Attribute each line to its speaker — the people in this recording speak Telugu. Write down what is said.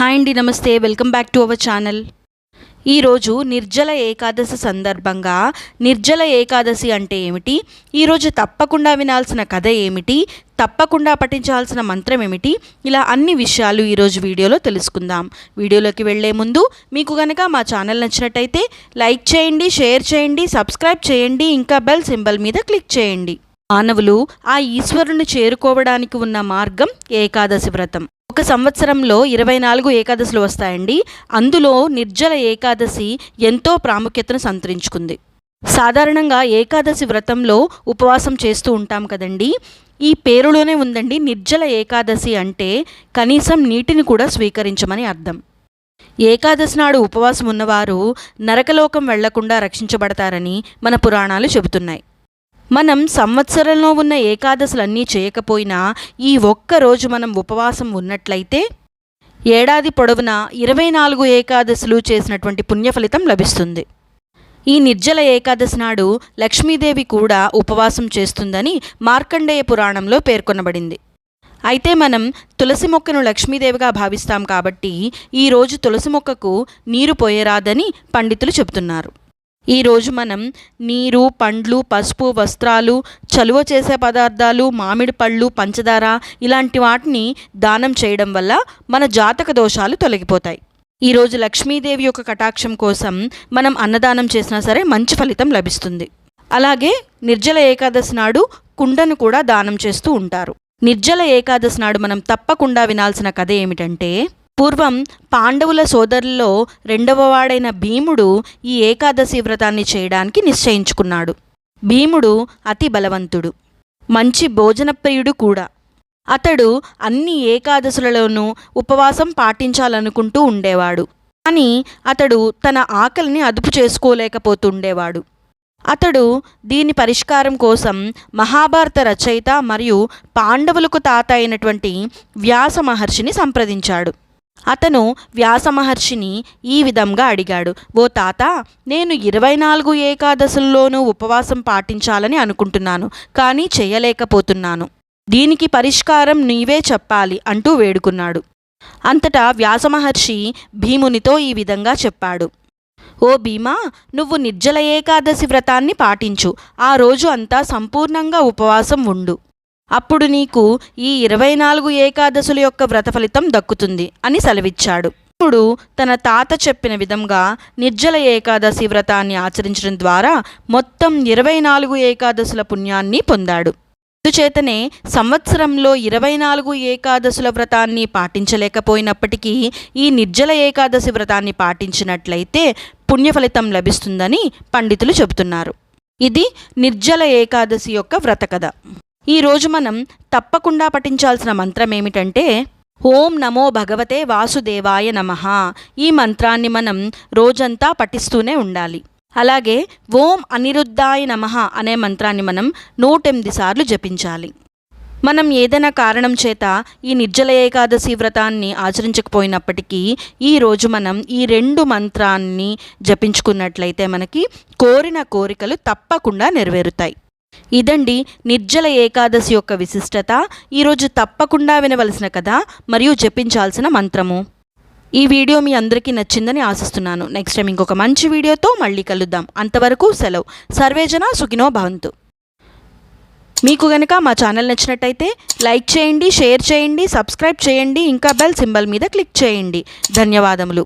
Speaker 1: హాయ్ అండి నమస్తే. Welcome back to our channel. ఈరోజు నిర్జల ఏకాదశి సందర్భంగా నిర్జల ఏకాదశి అంటే ఏమిటి? ఈరోజు తప్పకుండా వినాల్సిన కథ ఏమిటి? తప్పకుండా పఠించాల్సిన మంత్రం ఏమిటి? ఇలా అన్ని విషయాలు ఈరోజు వీడియోలో తెలుసుకుందాం. వీడియోలోకి వెళ్ళే ముందు మీకు కనుక మా ఛానల్ నచ్చినట్టయితే లైక్ చేయండి షేర్ చేయండి సబ్స్క్రైబ్ చేయండి ఇంకా బెల్ సింబల్ మీద క్లిక్ చేయండి. మానవులు ఆ ఈశ్వరుని చేరుకోవడానికి ఉన్న మార్గం ఏకాదశి వ్రతం. ఒక సంవత్సరంలో ఇరవై నాలుగు ఏకాదశులు వస్తాయండి. అందులో నిర్జల ఏకాదశి ఎంతో ప్రాముఖ్యతను సంతరించుకుంది. సాధారణంగా ఏకాదశి వ్రతంలో ఉపవాసం చేస్తూ ఉంటాం కదండి. ఈ పేరులోనే ఉందండి నిర్జల ఏకాదశి అంటే కనీసం నీటిని కూడా స్వీకరించమని అర్థం. ఏకాదశి నాడు ఉపవాసం ఉన్నవారు నరకలోకం వెళ్ళకుండా రక్షించబడతారని మన పురాణాలు చెబుతున్నాయి. మనం సంవత్సరంలో ఉన్న ఏకాదశులన్నీ చేయకపోయినా ఈ ఒక్క రోజు మనం ఉపవాసం ఉన్నట్లయితే ఏడాది పొడవునా ఇరవై నాలుగు ఏకాదశులు చేసినటువంటి పుణ్యఫలితం లభిస్తుంది. ఈ నిర్జల ఏకాదశి నాడు లక్ష్మీదేవి కూడా ఉపవాసం చేస్తుందని మార్కండేయ పురాణంలో పేర్కొనబడింది. అయితే మనం తులసి మొక్కను లక్ష్మీదేవిగా భావిస్తాం కాబట్టి ఈరోజు తులసి మొక్కకు నీరు పోయరాదని పండితులు చెబుతున్నారు. ఈరోజు మనం నీరు పండ్లు పసుపు వస్త్రాలు చలువ చేసే పదార్థాలు మామిడి పళ్ళు పంచదార ఇలాంటి వాటిని దానం చేయడం వల్ల మన జాతక దోషాలు తొలగిపోతాయి. ఈరోజు లక్ష్మీదేవి యొక్క కటాక్షం కోసం మనం అన్నదానం చేసినా సరే మంచి ఫలితం లభిస్తుంది. అలాగే నిర్జల ఏకాదశి నాడు కుండను కూడా దానం చేస్తూ ఉంటారు. నిర్జల ఏకాదశి నాడు మనం తప్పకుండా వినాల్సిన కథ ఏమిటంటే పూర్వం పాండవుల సోదరుల్లో రెండవవాడైన భీముడు ఈ ఏకాదశి వ్రతాన్ని చేయడానికి నిశ్చయించుకున్నాడు. భీముడు అతి బలవంతుడు. మంచి భోజనప్రియుడు కూడా. అతడు అన్ని ఏకాదశులలోనూ ఉపవాసం పాటించాలనుకుంటూ ఉండేవాడు. కానీ అతడు తన ఆకలిని అదుపు చేసుకోలేకపోతుండేవాడు. అతడు దీని పరిష్కారం కోసం మహాభారత రచయిత మరియు పాండవులకు తాత అయినటువంటి వ్యాస మహర్షిని సంప్రదించాడు. అతను వ్యాసమహర్షిని ఈ విధంగా అడిగాడు ఓ తాత నేను ఇరవై నాలుగు ఏకాదశుల్లోనూ ఉపవాసం పాటించాలని అనుకుంటున్నాను కానీ చేయలేకపోతున్నాను. దీనికి పరిష్కారం నీవే చెప్పాలి అంటూ వేడుకున్నాడు. అంతటా వ్యాసమహర్షి భీమునితో ఈ విధంగా చెప్పాడు. ఓ భీమా నువ్వు నిర్జల ఏకాదశి వ్రతాన్ని పాటించు ఆ రోజు అంతా సంపూర్ణంగా ఉపవాసం ఉండు. అప్పుడు నీకు ఈ ఇరవై నాలుగు ఏకాదశుల యొక్క వ్రత ఫలితం దక్కుతుంది అని సెలవిచ్చాడు. ఇప్పుడు తన తాత చెప్పిన విధంగా నిర్జల ఏకాదశి వ్రతాన్ని ఆచరించడం ద్వారా మొత్తం ఇరవై నాలుగు ఏకాదశుల పుణ్యాన్ని పొందాడు. అందుచేతనే సంవత్సరంలో ఇరవై నాలుగు ఏకాదశుల వ్రతాన్ని పాటించలేకపోయినప్పటికీ ఈ నిర్జల ఏకాదశి వ్రతాన్ని పాటించినట్లయితే పుణ్యఫలితం లభిస్తుందని పండితులు చెబుతున్నారు. ఇది నిర్జల ఏకాదశి యొక్క వ్రత కథ. ఈరోజు మనం తప్పకుండా పఠించాల్సిన మంత్రం ఏమిటంటే ఓం నమో భగవతే వాసుదేవాయ నమ. ఈ మంత్రాన్ని మనం రోజంతా పఠిస్తూనే ఉండాలి. అలాగే ఓం అనిరుద్ధాయ నమ అనే మంత్రాన్ని మనం నూటెనిమిది సార్లు జపించాలి. మనం ఏదైనా కారణం చేత ఈ నిర్జల ఏకాదశి వ్రతాన్ని ఆచరించకపోయినప్పటికీ ఈరోజు మనం ఈ రెండు మంత్రాన్ని జపించుకున్నట్లయితే మనకి కోరిన కోరికలు తప్పకుండా నెరవేరుతాయి. ఇదండి నిర్జల ఏకాదశి యొక్క విశిష్టత. ఈరోజు తప్పకుండా వినవలసిన కథ మరియు జపించాల్సిన మంత్రము. ఈ వీడియో మీ అందరికీ నచ్చిందని ఆశిస్తున్నాను. నెక్స్ట్ టైం ఇంకొక మంచి వీడియోతో మళ్ళీ కలుద్దాం. అంతవరకు సెలవు. సర్వేజన సుఖినో భవంతు. మీకు గనక మా ఛానల్ నచ్చినట్టయితే లైక్ చేయండి షేర్ చేయండి సబ్స్క్రైబ్ చేయండి ఇంకా బెల్ సింబల్ మీద క్లిక్ చేయండి. ధన్యవాదములు.